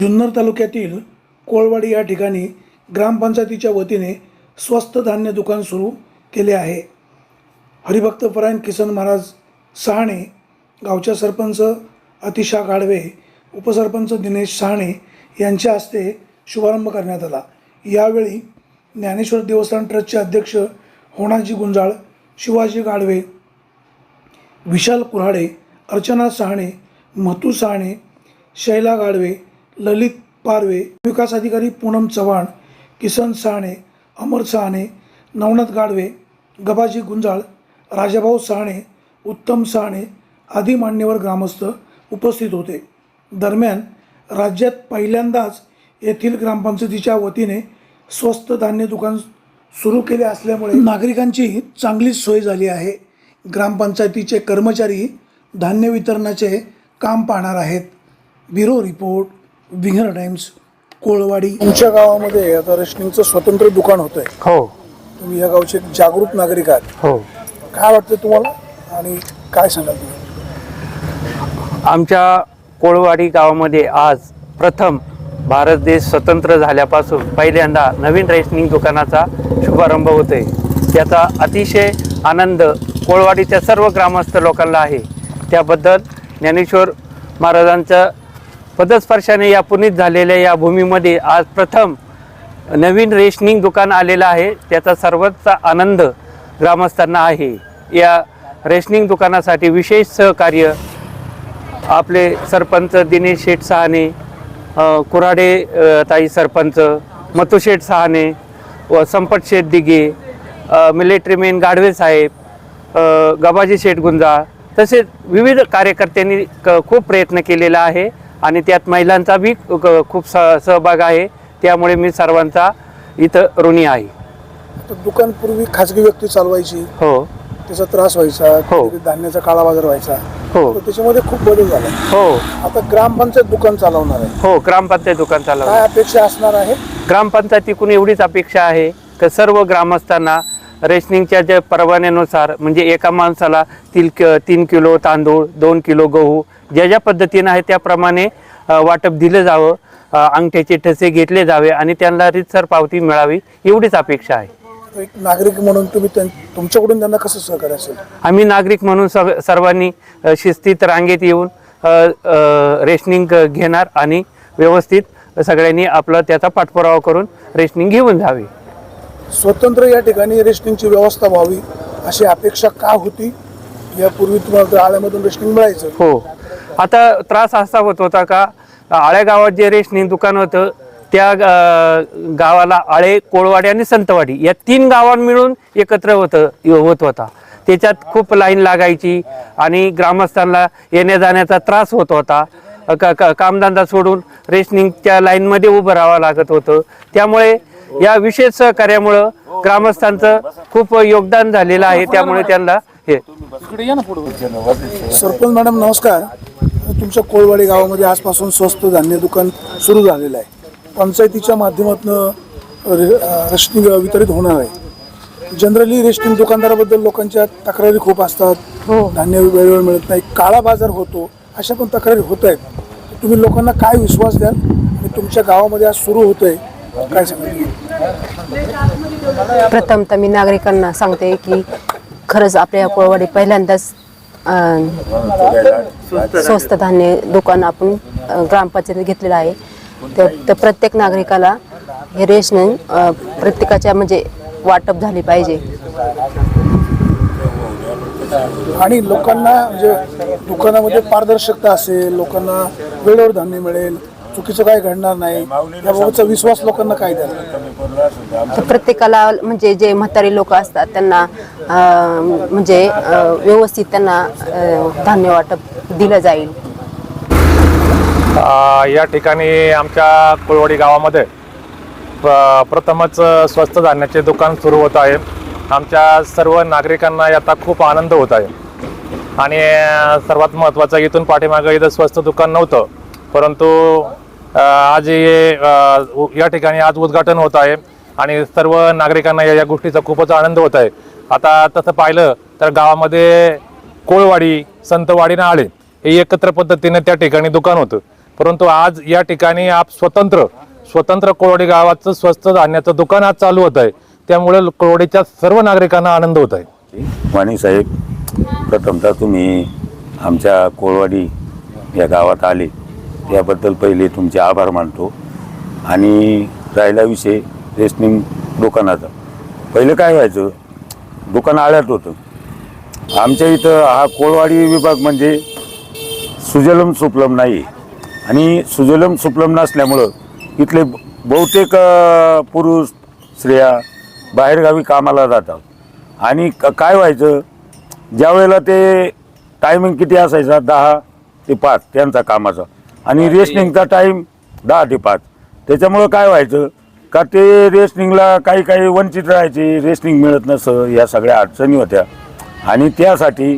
जुन्नर तालुक्यातील कोळवाडी या ठिकाणी ग्रामपंचायतीच्या वतीने स्वस्त धान्य दुकान सुरू केले आहे. हरिभक्तपरायण किसन महाराज सहाणे गावच्या सरपंच अतिशा गाडवे उपसरपंच दिनेश सहाणे यांच्या हस्ते शुभारंभ करण्यात आला. यावेळी ज्ञानेश्वर देवस्थान ट्रस्टचे अध्यक्ष होणाजी गुंजाळ शिवाजी गाडवे विशाल कुऱ्हाडे अर्चना सहाणे महतू सहाणे शैला गाडवे ललित पारवे विकास अधिकारी पूनम चव्हाण किसन सहाणे अमर सहाणे नवनाथ गाडवे गबाजी गुंजाळ राजाभाऊ सहाणे उत्तम सहाणे आदी मान्यवर ग्रामस्थ उपस्थित होते. दरम्यान राज्यात पहिल्यांदाच येथील ग्रामपंचायतीच्या वतीने स्वस्त धान्य दुकान सुरू केले असल्यामुळे नागरिकांची चांगलीच सोय झाली आहे. ग्रामपंचायतीचे कर्मचारी धान्य वितरणाचे काम पाहणार आहेत. Bureau report. Winger Times Kolwadi. तुमच्या गावामध्ये आता रेशनिंगचं स्वतंत्र दुकान होतं आहे हो. तुम्ही या गावचे एक जागरूक नागरिक आहात. हो. काय वाटतं तुम्हाला आणि काय सांगाल तुम्ही? आमच्या कोळवाडी गावामध्ये आज प्रथम भारत देश स्वतंत्र झाल्यापासून पहिल्यांदा नवीन रेशनिंग दुकानाचा शुभारंभ होतोय. त्याचा अतिशय आनंद कोळवाडीच्या सर्व ग्रामस्थ लोकांना आहे. त्याबद्दल ज्ञानेश्वर महाराजांच्या पदस्पर्शाने या पुनीत झालेल्या या भूमीमध्ये आज प्रथम नवीन रेशनिंग दुकान आलेलं आहे. त्याचा सर्वच आनंद ग्रामस्थांना आहे. या रेशनिंग दुकानासाठी विशेष सहकार्य आपले सरपंच दिनेश शेठ सहाने कुराडे कुऱ्हाडे ताई सरपंच मथू शेठ सहाने व संपत शेठ दिघे अ, मिलिटरी मेन गाढवे साहेब गबाजी शेठ गुंजाळ तसेच विविध कार्यकर्त्यांनी क खूप प्रयत्न केलेला आहे. आणि त्यात महिलांचा बी खूप स सहभाग आहे. त्यामुळे मी सर्वांचा इथं ऋणी आहे. दुकान पूर्वी खाजगी व्यक्ती चालवायची. हो. त्याचा त्रास व्हायचा हो. धान्याचा काळा बाजार व्हायचा. हो. त्याच्यामध्ये खूप बदल झाला. हो. आता ग्रामपंचायत दुकान चालवणार आहे. हो ग्रामपंचायत दुकान चालवलं काय अपेक्षा असणार आहे? ग्रामपंचायतीकडून एवढीच अपेक्षा आहे की सर्व ग्रामस्थांना रेशनिंगच्या ज्या परवान्यानुसार म्हणजे एका माणसाला तीन क तीन किलो तांदूळ दोन किलो गहू ज्या ज्या पद्धतीनं आहे त्याप्रमाणे वाटप दिलं जावं अंगठ्याचे ठसे घेतले जावे आणि त्यांना रितसर पावती मिळावी एवढीच अपेक्षा आहे. एक नागरिक म्हणून तुम्ही तुमच्याकडून त्यांना कसं सहकार्य असेल? आम्ही नागरिक म्हणून सग सर्वांनी शिस्तीत रांगेत येऊन रेशनिंग घेणार आणि व्यवस्थित सगळ्यांनी आपलं त्याचा पाठपुरावा करून रेशनिंग घेऊन जावी. स्वतंत्र या ठिकाणी रेशनिंगची व्यवस्था व्हावी अशी अपेक्षा का होती? यापूर्वी तुम्हाला आळ्यामधून रेशनिंग मिळायचं. हो. आता त्रास असा होत होता का आळ्या गावात जे रेशनिंग दुकान होतं त्या गावाला आळे कोळवाडी आणि संतवाडी या तीन गावां मिळून एकत्र होतं होत होता. त्याच्यात खूप लाईन लागायची आणि ग्रामस्थांना येण्या जाण्याचा त्रास होत होता. का कामधंदा सोडून रेशनिंगच्या लाईनमध्ये उभं राहावं लागत होतं. त्यामुळे या विशेष सहकार्यामुळं ग्रामस्थांचं खूप योगदान झालेलं आहे त्यामुळे त्यांना हे. सरपंच मॅडम नमस्कार. तुमच्या कोळवाडी गावामध्ये आजपासून स्वस्त धान्य दुकान सुरू झालेलं आहे. पंचायतीच्या माध्यमातून रेशनिंग वितरित होणार आहे. जनरली रेशनिंग दुकानदाराबद्दल लोकांच्या तक्रारी खूप असतात. धान्य वेळेवर मिळत नाही. काळा बाजार होतो. अशा पण तक्रारी होत आहेत. तुम्ही लोकांना काय विश्वास द्याल? आणि तुमच्या गावामध्ये आज सुरू होतंय. काय प्रथम तर मी नागरिकांना सांगते की खरंच आपल्या कोळवाडी पहिल्यांदाच स्वस्त धान्य दुकान आपण ग्रामपंचायत ग्रामपंचायतीत घेतलेलं आहे. तर प्रत्येक नागरिकाला हे रेशन प्रत्येकाच्या म्हणजे वाटप झाली पाहिजे. आणि लोकांना म्हणजे दुकानामध्ये पारदर्शकता असेल लोकांना वेळेवर धान्य मिळेल चुकीचं काय घडणार नाही. याबाबतचा विश्वास लोकांना काय तर प्रत्येकाला म्हणजे जे म्हातारी लोक असतात त्यांना म्हणजे व्यवस्थित त्यांना धान्य वाटप दिलं जाईल. अ, या ठिकाणी आमच्या कुळवाडी गावामध्ये प- प्रथमच स्वस्त धान्याचे दुकान सुरू होत आहे. आमच्या सर्व नागरिकांना याचा खूप आनंद होत आहे. आणि सर्वात महत्त्वाचं इथून पाठीमागं इथं स्वस्त दुकान नव्हतं परंतु आज हे या ठिकाणी आज उद्घाटन होत आहे आणि सर्व नागरिकांना या या गोष्टीचा खूपच आनंद होत आहे. आता तसं पाहिलं तर गावामध्ये कोळवाडी संतवाडी नाळे आळे हे एकत्र पद्धतीने त्या ठिकाणी दुकान होतं. परंतु आज या ठिकाणी आप स्वतंत्र स्वतंत्र कोळवाडी गावाचं स्वस्त धान्याचं दुकान आज चालू होत आहे. त्यामुळे कोळवाडीच्या सर्व नागरिकांना आनंद होत आहे. वाणी साहेब प्रथमतः तुम्ही आमच्या कोळवाडी या गावात आले. याबद्दल पहिले तुमचे आभार मानतो. आणि राहिला विषय रेसनिंग दुकानाचा. पहिलं काय व्हायचं दुकान आळ्यात होतं. आमच्या इथं हा कोळवाडी विभाग म्हणजे सुजलम सुपलम नाही. आणि सुजलम सुपलम नसल्यामुळं इथले बहुतेक पुरुष स्त्रिया बाहेरगावी कामाला जातात. आणि क- काय व्हायचं ज्यावेळेला ते टायमिंग किती असायचा दहा ते पाच त्यांचा कामाचा. आणि रेशनिंगचा टाईम दहा ते पाच. त्याच्यामुळं काय व्हायचं? का ते रेशनिंगला काही काही वंचित राहायचे रेशनिंग मिळत नसं या सगळ्या अडचणी होत्या. आणि त्यासाठी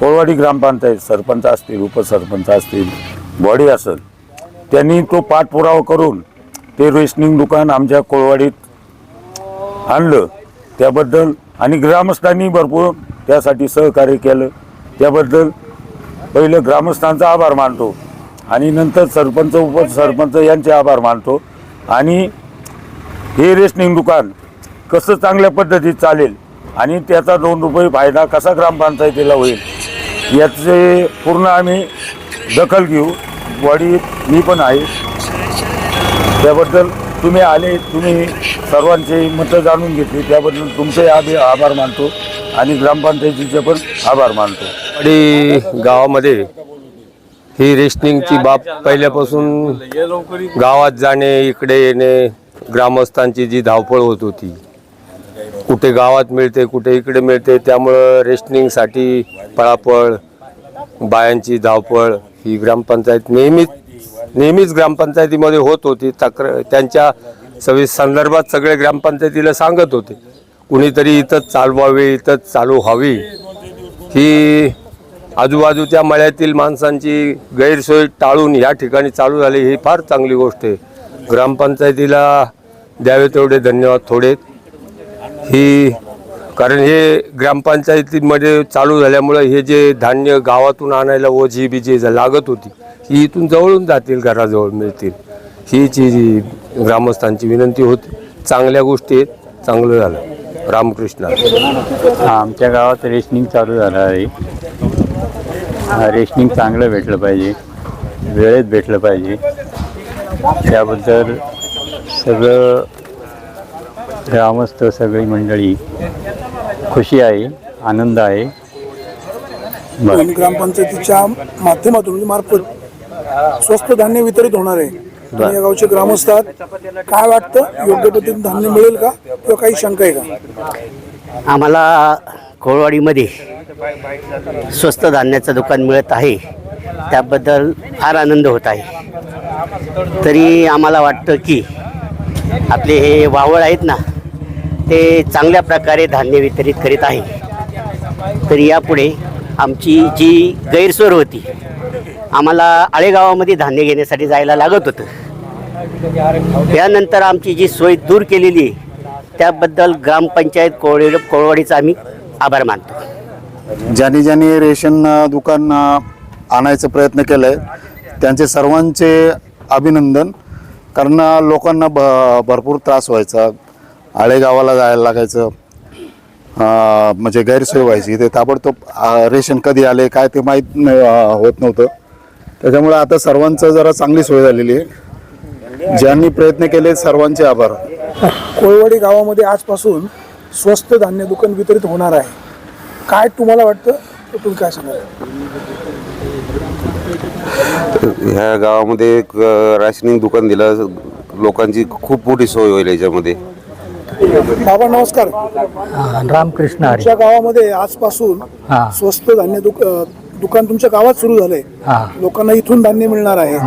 कोळवाडी ग्रामपंचायत सरपंच असतील उपसरपंच असतील बॉडी असेल त्यांनी तो पाठपुरावा करून ते रेशनिंग दुकान आमच्या कोळवाडीत आणलं. त्याबद्दल आणि ग्रामस्थांनी भरपूर त्यासाठी सहकार्य केलं. त्याबद्दल पहिलं ग्रामस्थांचा आभार मानतो. आणि नंतर सरपंच उपसरपंच यांचे आभार मानतो. आणि हे रेशनिंग दुकान कसं चांगल्या पद्धतीत चालेल आणि त्याचा दोन रुपये फायदा कसा ग्रामपंचायतीला होईल याचे पूर्ण आम्ही दखल घेऊ. बॉडी मी पण आहे. त्याबद्दल तुम्ही आले तुम्ही सर्वांचे मतं जाणून घेतली त्याबद्दल तुमचे आम्ही आभार मानतो आणि ग्रामपंचायतीचे पण आभार मानतो. आणि गावामध्ये ही रेशनिंगची बाब पहिल्यापासून गावात जाणे इकडे येणे ग्रामस्थांची जी धावपळ होत होती कुठे गावात मिळते कुठे इकडे मिळते त्यामुळं रेशनिंगसाठी पळापळ बायांची धावपळ ही ग्रामपंचायत नेहमीच नेहमीच ग्रामपंचायतीमध्ये होत होती. तक्रार त्यांच्या सवि संदर्भात सगळे ग्रामपंचायतीला सांगत होते. कुणीतरी इथंच चालवावे इथंच चालू व्हावी. ही आजूबाजूच्या मळ्यातील माणसांची गैरसोय टाळून या ठिकाणी चालू झाली ही फार चांगली गोष्ट आहे. ग्रामपंचायतीला द्यावे तेवढे धन्यवाद थोडे. ही कारण हे ग्रामपंचायतीमध्ये चालू झाल्यामुळं हे जे धान्य गावातून आणायला ओझी बिजी जे लागत होती ही इथून जवळून जातील घराजवळ मिळतील. हीची जी ग्रामस्थांची विनंती होती. चांगल्या गोष्टी आहेत. चांगलं झालं. रामकृष्ण. हा आमच्या गावात रेशनिंग चालू झालं आहे. रेशनिंग चांगलं भेटलं पाहिजे. वेळेत भेटलं पाहिजे. त्याबद्दल सगळं ग्रामस्थ सगळी मंडळी खुशी आहे आनंद आहे. आणि ग्रामपंचायतीच्या माध्यमातून म्हणजे मार्फत स्वस्त धान्य वितरित होणार आहे. आणि या गावचे ग्रामस्थ. काय वाटतं? योग्य पद्धतीने धान्य मिळेल का? किंवा काही शंका आहे का? आम्हाला कोळवाडीमध्ये स्वस्त धान्याचं दुकान मिळत आहे. त्याबद्दल फार आनंद होत आहे. तरी आम्हाला वाटतं की आपले हे वावळ आहेत ना ते चांगल्या प्रकारे धान्य वितरित करीत आहे. तरी यापुढे आमची जी गैरसोय होती आम्हाला आळेगावामध्ये धान्य घेण्यासाठी जायला लागत होतं. यानंतर आमची जी सोय दूर केलेली त्याबद्दल ग्रामपंचायत कोळी कोळवाडीचा आम्ही आभार मानतो. ज्यांनी ज्यांनी रेशन दुकान आणायचं आणायचा प्रयत्न केला आहे त्यांचे सर्वांचे अभिनंदन. कारण लोकांना भ भरपूर त्रास व्हायचा. आळेगावाला जायला लागायचं. म्हणजे गैरसोय व्हायची. ते ताबडतोब रेशन कधी आले काय ते माहीत न- होत नव्हतं. त्याच्यामुळे आता सर्वांचं जरा चांगली सोय झालेली आहे. ज्यांनी प्रयत्न केले सर्वांचे आभार. कोळवाडी गावामध्ये आजपासून स्वस्त धान्य दुकान वितरित होणार आहे. काय तुम्हाला वाटतं? ते तुम्ही काय सांगाल? ह्या गावामध्ये एक राशनिंग दुकान दिलं. लोकांची खूप मोठी सोय होईल याच्यामध्ये. बाबा नमस्कार. रामकृष्ण हरी. तुमच्या गावामध्ये आजपासून हा. स्वस्त धान्य दुक दुकान तुमच्या गावात सुरू झालंय. हा. लोकांना इथून धान्य मिळणार आहे.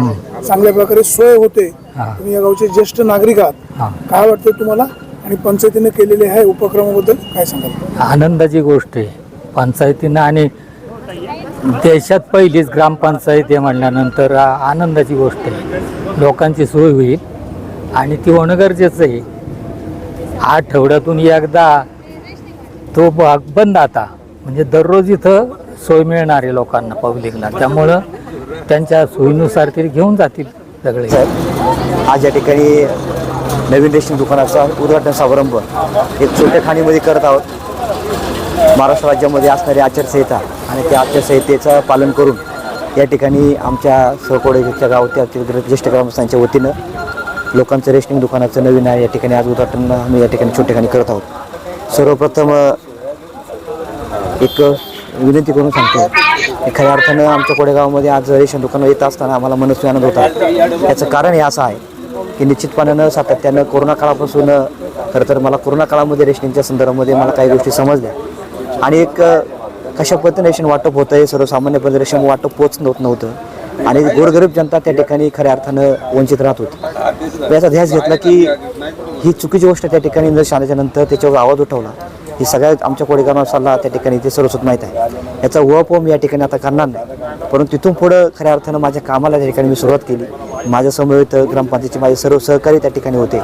चांगल्या प्रकारे सोय होते. तुम्ही या गावचे ज्येष्ठ नागरिक आहात. काय वाटतं तुम्हाला? आणि पंचायतीने केलेले ह्या उपक्रमाबद्दल काय सांगाल? आनंदाची गोष्ट आहे. पंचायतीनं आणि देशात पहिलीच ग्रामपंचायत आहे म्हणल्यानंतर आनंदाची गोष्ट आहे. लोकांची सोय होईल. आणि ती होणं गरजेचं आहे. आठवड्यातून एकदा तो भाग बंद आता. म्हणजे दररोज इथं सोय मिळणार आहे लोकांना पब्लिकला. त्यामुळं त्यांच्या सोयीनुसार ते घेऊन जातील सगळे. आज या ठिकाणी नवीन रेशन दुकानाचा उद्घाटन समारंभ एक छोट्या खाणीमध्ये करत आहोत. महाराष्ट्र राज्यामध्ये असणारी आचारसंहिता आणि त्या आचारसंहितेचं पालन करून या ठिकाणी आमच्या सहकोडेच्या गावातील ज्येष्ठ ग्रामस्थांच्या वतीनं लोकांचं रेशनिंग दुकानाचं नवीन आहे. या ठिकाणी आज उद्घाटन आम्ही या ठिकाणी छोट्या ठिकाणी करत आहोत. सर्वप्रथम एक विनंती करून सांगतो खऱ्या अर्थानं आमच्या कोडेगावामध्ये आज रेशन दुकानं येत असताना आम्हाला मनस्वी आनंद होता. याचं कारण हे असं आहे की निश्चितपणानं सातत्यानं कोरोना काळापासून खरं तर मला कोरोना काळामध्ये रेशनिंगच्या संदर्भामध्ये मला काही गोष्टी समजल्या. आणि एक कशा पद्धतीने वाटप होतं आहे सर्वसामान्यपणे रेशन वाटप पोचत होत नव्हतं. आणि गोरगरीब जनता त्या ठिकाणी खऱ्या अर्थानं वंचित राहत होती. याचा ध्यास घेतला की ही चुकीची गोष्ट त्या ठिकाणी निदर्शनाच्या आल्याच्यानंतर त्याच्यावर आवाज उठवला. ही सगळ्या आमच्या कोडेगाव सल्ला त्या ठिकाणी ते सर्वस्वत माहीत आहे. याचा उहापोह मी या ठिकाणी आता करणार नाही. परंतु तिथून पुढं खऱ्या अर्थानं माझ्या कामाला त्या ठिकाणी मी सुरुवात केली. माझ्या समवेत ग्रामपंचायतीचे माझे सर्व सहकारी त्या ठिकाणी होते.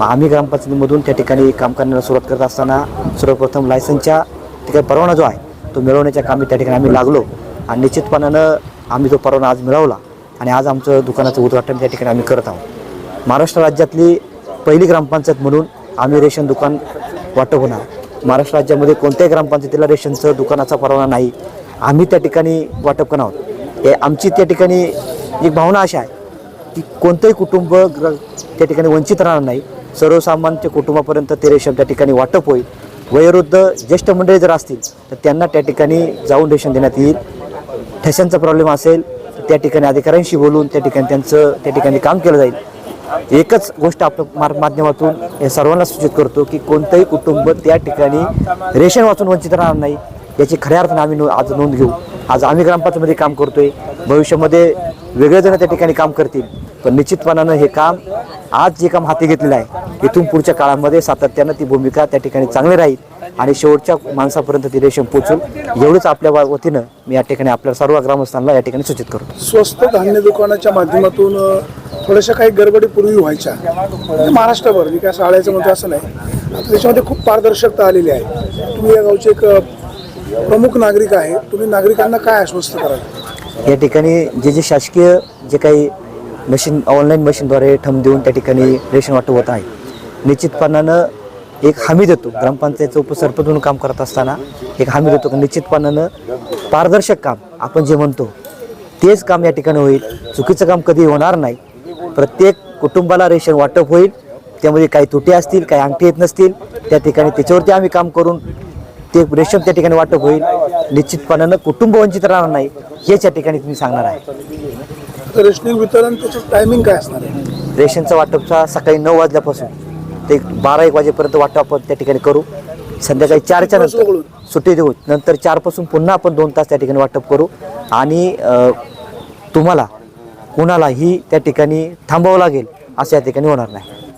आम्ही ग्रामपंचायतीमधून त्या ठिकाणी काम करण्याला सुरुवात करत असताना सर्वप्रथम लायसनच्या ठिकाणी परवाना जो आहे तो मिळवण्याच्या कामी त्या ठिकाणी आम्ही लागलो. आणि निश्चितपणानं आम्ही तो परवाना आज मिळवला. आणि आज आमचं दुकानाचं उद्घाटन त्या ठिकाणी आम्ही करत आहोत. महाराष्ट्र राज्यातली पहिली ग्रामपंचायत म्हणून आम्ही रेशन दुकान वाटप होणार. महाराष्ट्र राज्यामध्ये कोणत्याही ग्रामपंचायतीला रेशनचं दुकानाचा परवाना नाही. आम्ही त्या ठिकाणी वाटप करणार आहोत. हे आमची त्या ठिकाणी एक भावना अशी आहे की कोणतंही कुटुंब ग्र त्या ठिकाणी वंचित राहणार नाही. सर्वसामान्य कुटुंबापर्यंत ते रेशन त्या ठिकाणी वाटप होईल. वयोवृद्ध ज्येष्ठ मंडळी जर असतील तर त्यांना त्या ठिकाणी जाऊन रेशन देण्यात येईल. ठशांचा प्रॉब्लेम असेल तर त्या ठिकाणी अधिकाऱ्यांशी बोलून त्या ठिकाणी त्यांचं त्या ठिकाणी काम केलं जाईल. एकच गोष्ट आपल्या मार्ग माध्यमातून हे सर्वांना सूचित करतो की कोणतंही कुटुंब त्या ठिकाणी रेशन वाचून वंचित राहणार नाही याची खऱ्या अर्थाने आम्ही नो आज नोंद घेऊ. आज आम्ही ग्रामपंचायतमध्ये काम करतोय. भविष्यामध्ये वेगळे जण त्या ठिकाणी काम करतील. पण निश्चितपणानं हे काम आज जे काम हाती घेतलेलं आहे इथून पुढच्या काळामध्ये सातत्यानं ती भूमिका त्या ठिकाणी चांगली राहील आणि शेवटच्या माणसापर्यंत ती रेशन पोचून एवढंच आपल्या वतीनं मी या ठिकाणी आपल्या सर्व ग्रामस्थांना या ठिकाणी सूचित करतो. स्वस्त धान्य दुकानाच्या माध्यमातून थोड्याशा काही गडबडी पूर्वी व्हायच्या. म्हणजे महाराष्ट्रभर मी काय शाळेचं म्हणतो असं नाही. त्याच्यामध्ये खूप पारदर्शकता आलेली आहे. तुम्ही या गावचे एक प्रमुख नागरिक आहे. तुम्ही नागरिकांना काय आश्वस्त कराल? या ठिकाणी जे जे शासकीय जे काही मशीन ऑनलाईन मशीनद्वारे ठम देऊन त्या ठिकाणी रेशन वाटप होत आहे. निश्चितपणानं एक हमी देतो. ग्रामपंचायतचं उपसरपंच म्हणून काम करत असताना एक हमी देतो. की निश्चितपणानं पारदर्शक काम आपण जे म्हणतो तेच काम या ठिकाणी होईल. चुकीचं काम कधी होणार नाही. प्रत्येक कुटुंबाला रेशन वाटप होईल. त्यामध्ये काही तुटे असतील काही अंगठी येत नसतील त्या ठिकाणी त्याच्यावरती आम्ही काम करून ते रेशन त्या ठिकाणी वाटप होईल. निश्चितपणानं कुटुंब वंचित राहणार नाही हेच या ठिकाणी तुम्ही सांगणार आहे. रेशनिंग वितरण त्याचं टायमिंग काय असणार आहे? रेशनचं वाटपचा सकाळी नऊ वाजल्यापासून. ते बारा एक वाजेपर्यंत वाटप आपण त्या ठिकाणी करू. संध्याकाळी चारच्या नंतर. सुट्टी देऊ. नंतर चारपासून पुन्हा आपण दोन तास त्या ठिकाणी वाटप करू. आणि अ, तुम्हाला कुणालाही त्या ठिकाणी थांबावं लागेल असं या ठिकाणी होणार नाही.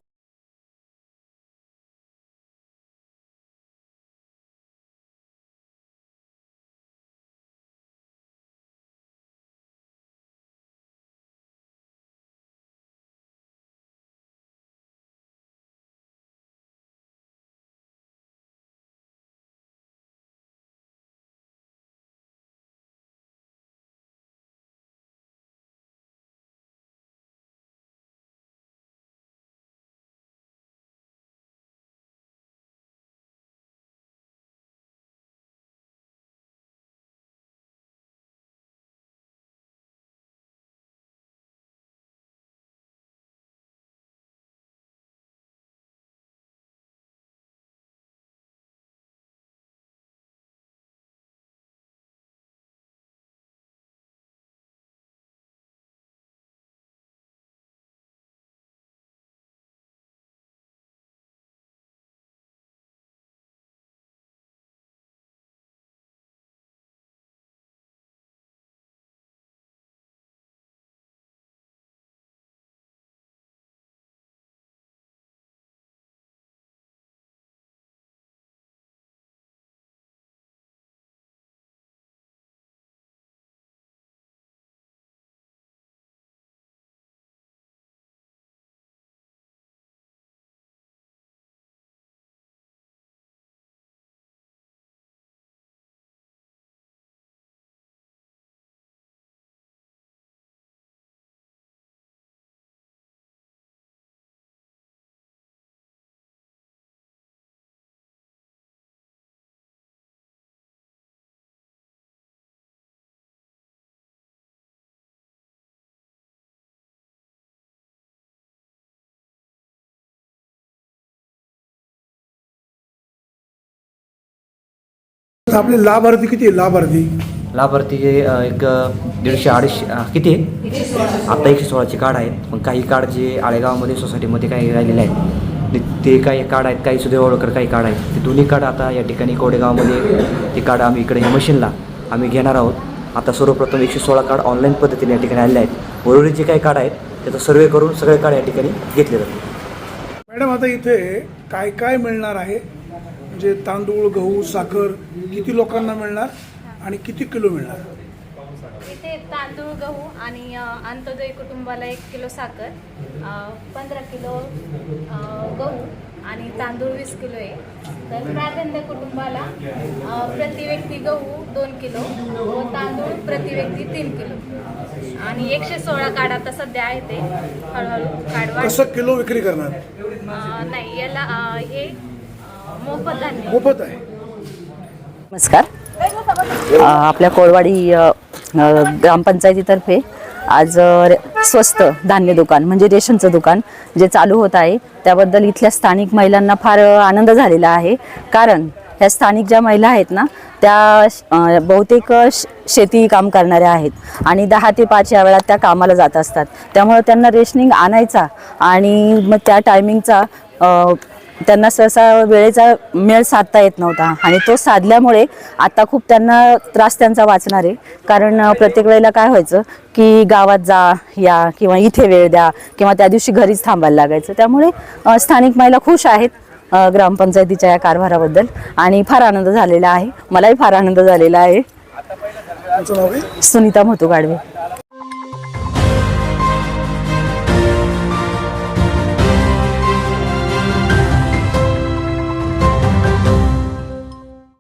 आता आपले लाभार्थी किती आहे? लाभार्थी. लाभार्थी अ, एक अ, दीडशे अडीचशे अ, किती आहे? आता एकशे सोळाचे कार्ड आहेत पण काही कार्ड जे आळेगावामध्ये सोसायटीमध्ये काही राहिलेले आहेत ते- ते काही कार्ड आहेत काही सुदैव ओळखर काही कार्ड आहेत. ते दोन्ही कार्ड आता या ठिकाणी कोडेगावामध्ये ते कार्ड आम्ही इकडे ह्या मशीनला आम्ही घेणार आहोत. आता सर्वप्रथम एकशे सोळा कार्ड ऑनलाईन पद्धतीने या ठिकाणी आलेले आहेत. जे काही कार्ड आहेत त्याचा सर्वे करून सगळे कार्ड या ठिकाणी घेतले जातील. मॅडम आता इथे काय काय मिळणार आहे? म्हणजे तांदूळ गहू साखर किती लोकांना मिळणार आणि किती किलो मिळणार? इथे तांदूळ गहू आणि अंत्योदय कुटुंबाला एक किलो साखर पंधरा किलो गहू आणि तांदूळ वीस किलो आहे. तर प्राधान्य कुटुंबाला प्रति व्यक्ती गहू दोन किलो व तांदूळ प्रति व्यक्ती तीन किलो. आणि एकशे सोळा कार्ड आता सध्या आहे ते हळूहळू कार्ड कसं किलो विक्री करणार? नाही याला हे मोफत आहे. नमस्कार. आपल्या कोळवाडी अ, अ, ग्रामपंचायतीतर्फे आज अ, रे- स्वस्त धान्य दुकान म्हणजे रेशनचं दुकान जे चालू होत आहे त्याबद्दल इथल्या स्थानिक महिलांना फार अ, आनंद झालेला आहे. कारण ह्या स्थानिक ज्या महिला आहेत ना त्या अ, बहुतेक अ, श- शेती काम करणाऱ्या आहेत आणि दहा ते पाच या वेळात त्या कामाला जात असतात. त्यामुळं त्यांना रेशनिंग आणायचा आणि मग त्या टायमिंगचा त्यांना सहसा वेळेचा मेळ साधता येत नव्हता. आणि तो साधल्यामुळे आता खूप त्यांना त्रास त्यांचा वाचणार आहे. कारण प्रत्येक वेळेला काय व्हायचं की गावात जा या किंवा इथे वेळ द्या किंवा त्या दिवशी घरीच थांबायला लागायचं. त्यामुळे स्थानिक महिला खुश आहेत ग्रामपंचायतीच्या या कारभाराबद्दल. आणि फार आनंद झालेला आहे. मलाही फार आनंद झालेला आहे. सुनीता म्हतू गाडवे